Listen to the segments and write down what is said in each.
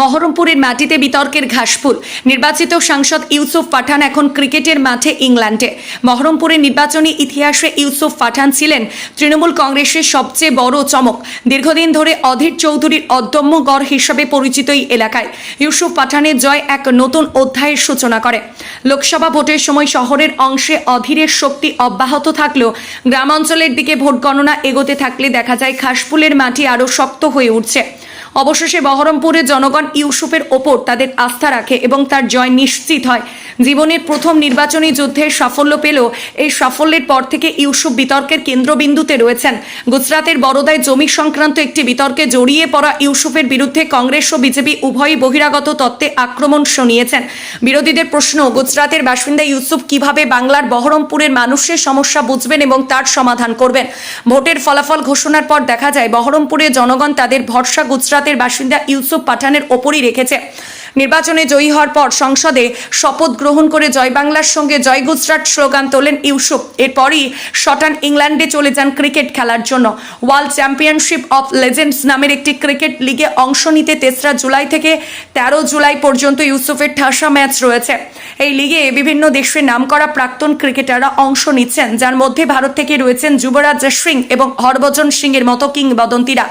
বহরমপুরের মাটিতে বিতর্কের ঘাসফুল। নির্বাচিত সাংসদ ইউসুফ পাঠান এখন ক্রিকেটের মাঠে ইংল্যান্ডে। বহরমপুরের নির্বাচনী ইতিহাসে ইউসুফ পাঠান ছিলেন তৃণমূল কংগ্রেসের সবচেয়ে বড় চমক। দীর্ঘদিন ধরে অধীর চৌধুরীর অদম্য গড় হিসাবে পরিচিত এই এলাকায় ইউসুফ পাঠানের জয় এক নতুন অধ্যায়ের সূচনা করে। লোকসভা ভোটের সময় শহরের অংশে অধীরের শক্তি অব্যাহত থাকলেও গ্রামাঞ্চলের দিকে ভোট গণনা এগোতে থাকলে দেখা যায় ঘাসফুলের মাটি আরও শক্ত হয়ে উঠছে। অবশেষে বহরমপুরের জনগণ ইউসুফের ওপর তাদের আস্থা রাখে এবং তার জয় নিশ্চিত হয়। জীবনের প্রথম নির্বাচনী যুদ্ধের সাফল্য পেলেও এই সাফল্যের পর থেকে ইউসুফ বিতর্কের কেন্দ্রবিন্দুতে রয়েছেন। গুজরাতের বড়দায় জমি সংক্রান্ত একটি বিতর্কে জড়িয়ে পড়া ইউসুফের বিরুদ্ধে কংগ্রেস ও বিজেপি উভয়ই বহিরাগত তত্ত্বে আক্রমণ শুনিয়েছেন। বিরোধীদের প্রশ্ন, গুজরাতের বাসিন্দা ইউসুফ কীভাবে বাংলার বহরমপুরের মানুষের সমস্যা বুঝবেন এবং তার সমাধান করবেন? ভোটের ফলাফল ঘোষণার পর দেখা যায় বহরমপুরের জনগণ তাদের ভরসা গুজরাতের বাসিন্দা ইউসুফ পাঠানের ওপরই রেখেছে। নির্বাচনে জয়ী হওয়ার পর সংসদে শপথ গ্রহণ করে জয় বাংলার সঙ্গে জয় গুজরাট স্লোগান তোলেন ইউসুফ। এরপরই শটান ইংল্যান্ডে চলে যান ক্রিকেট খেলার জন্য। ওয়ার্ল্ড চ্যাম্পিয়নশিপ অফ লেজেন্ডস নামের একটি ক্রিকেট লিগে অংশ নিতে তেসরা জুলাই থেকে তেরো জুলাই পর্যন্ত ইউসুফের ঠাসা ম্যাচ রয়েছে। এই লিগে বিভিন্ন দেশের নামকরা প্রাক্তন ক্রিকেটাররা অংশ নিচ্ছেন, যার মধ্যে ভারত থেকে রয়েছেন যুবরাজ সিং এবং হরভজন সিং এর মতো কিংবদন্তিরা।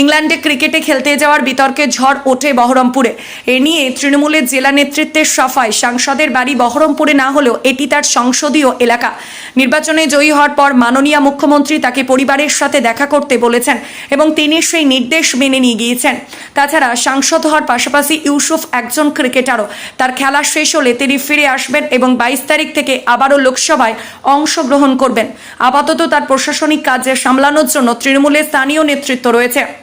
ইংল্যান্ডে ক্রিকেটে খেলতে যাওয়ার বিতর্কে ঝড় ওঠে বহরমপুরে। এ নিয়ে তৃণমূলের জেলা নেতৃত্বের সফায় সাংসদের বাড়ি বহরমপুরে না হলেও এটি তার সংসদীয় এলাকা। নির্বাচনে জয়ী হওয়ার পর মাননীয় মুখ্যমন্ত্রী তাকে পরিবারের সাথে দেখা করতে বলেছেন এবং তিনি সেই নির্দেশ মেনে নিয়ে গিয়েছেন। তাছাড়া সাংসদ হওয়ার পাশাপাশি ইউসুফ একজন ক্রিকেটারও। তার খেলা শেষ হলে তিনি ফিরে আসবেন এবং বাইশ তারিখ থেকে আবারও লোকসভায় অংশগ্রহণ করবেন। আপাতত তার প্রশাসনিক কাজে সামলানোর জন্য তৃণমূলের স্থানীয় নেতৃত্ব রয়েছে।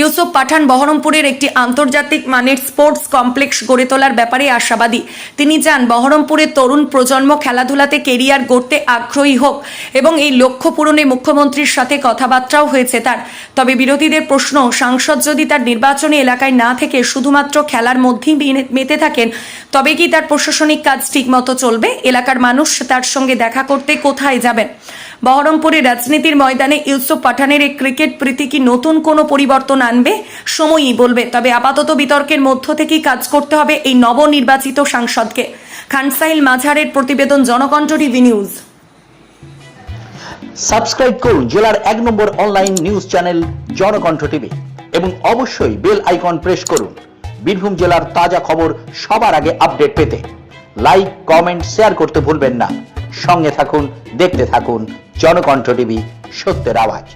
ইউসুফ পাঠান বহরমপুরের একটি আন্তর্জাতিক মানের স্পোর্টস কমপ্লেক্স গড়ে তোলার ব্যাপারে আশাবাদী। তিনি চান বহরমপুরের তরুণ প্রজন্ম খেলাধুলাতে কেরিয়ার গড়তে আগ্রহী হোক এবং এই লক্ষ্য পূরণে মুখ্যমন্ত্রীর সাথে কথাবার্তাও হয়েছে তার। তবে বিরোধীদের প্রশ্ন, সাংসদ যদি তার নির্বাচনী এলাকায় না থেকে শুধুমাত্র খেলার মধ্যেই মেতে থাকেন, তবে কি তার প্রশাসনিক কাজ ঠিকমতো চলবে? এলাকার মানুষ তার সঙ্গে দেখা করতে কোথায় যাবেন? বহরমপুরে রাজনীতির ময়দানে ইউসুফ পাঠানের এই ক্রিকেট প্রীতি কি নতুন কোনো পরিবর্তন আনবে সময়ই বলবে। তবে আপাতত বিতর্কের মধ্য থেকেই কাজ করতে হবে এই নবনির্বাচিত সাংসদকে। খানসাইল মাঝারের প্রতিবেদন জনকণ্ঠ টিভি নিউজ। সাবস্ক্রাইব করুন জেলার এক নম্বর online news channel Janakantha TV এবং অবশ্যই বেল আইকন প্রেস করুন। বীরভূম জেলার তাজা খবর সবার আগে আপডেট পেতে লাইক, কমেন্ট, শেয়ার করতে ভুলবেন না। সঙ্গে থাকুন, দেখতে থাকুন জনকণ্ঠ টিভি সত্যের আওয়াজ।